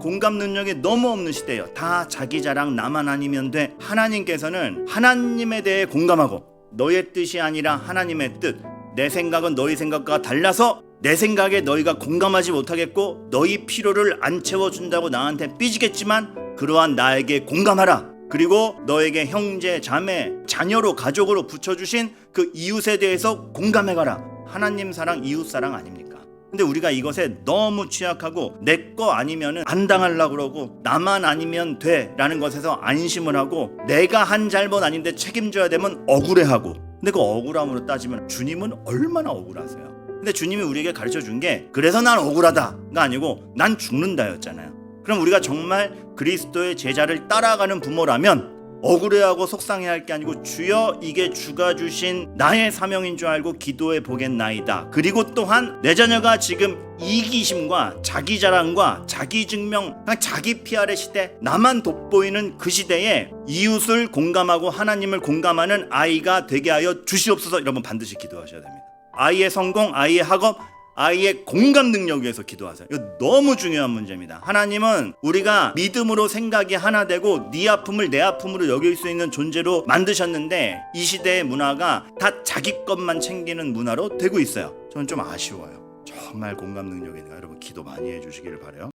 공감 능력이 너무 없는 시대예요. 다 자기 자랑 나만 아니면 돼. 하나님께서는 하나님에 대해 공감하고 너의 뜻이 아니라 하나님의 뜻. 내 생각은 너희 생각과 달라서 내 생각에 너희가 공감하지 못하겠고 너희 필요를 안 채워준다고 나한테 삐지겠지만 그러한 나에게 공감하라. 그리고 너에게 형제, 자매, 자녀로 가족으로 붙여주신 그 이웃에 대해서 공감해가라. 하나님 사랑, 이웃 사랑 아닙니까? 근데 우리가 이것에 너무 취약하고 내 거 아니면은 안 당하려고 그러고 나만 아니면 돼라는 것에서 안심을 하고 내가 한 잘못 아닌데 책임져야 되면 억울해하고 근데 그 억울함으로 따지면 주님은 얼마나 억울하세요? 근데 주님이 우리에게 가르쳐 준 게 그래서 난 억울하다가 아니고 난 죽는다였잖아요. 그럼 우리가 정말 그리스도의 제자를 따라가는 부모라면 억울해하고 속상해할 게 아니고 주여 이게 주가 주신 나의 사명인 줄 알고 기도해 보겠나이다. 그리고 또한 내 자녀가 지금 이기심과 자기 자랑과 자기 증명, 자기 PR의 시대, 나만 돋보이는 그 시대에 이웃을 공감하고 하나님을 공감하는 아이가 되게 하여 주시옵소서 여러분 반드시 기도하셔야 됩니다. 아이의 성공, 아이의 학업, 아이의 공감 능력 위해서 기도하세요. 이거 너무 중요한 문제입니다. 하나님은 우리가 믿음으로 생각이 하나 되고 네 아픔을 내 아픔으로 여길 수 있는 존재로 만드셨는데 이 시대의 문화가 다 자기 것만 챙기는 문화로 되고 있어요. 저는 좀 아쉬워요. 정말 공감 능력이 있는 여러분 기도 많이 해주시기를 바래요.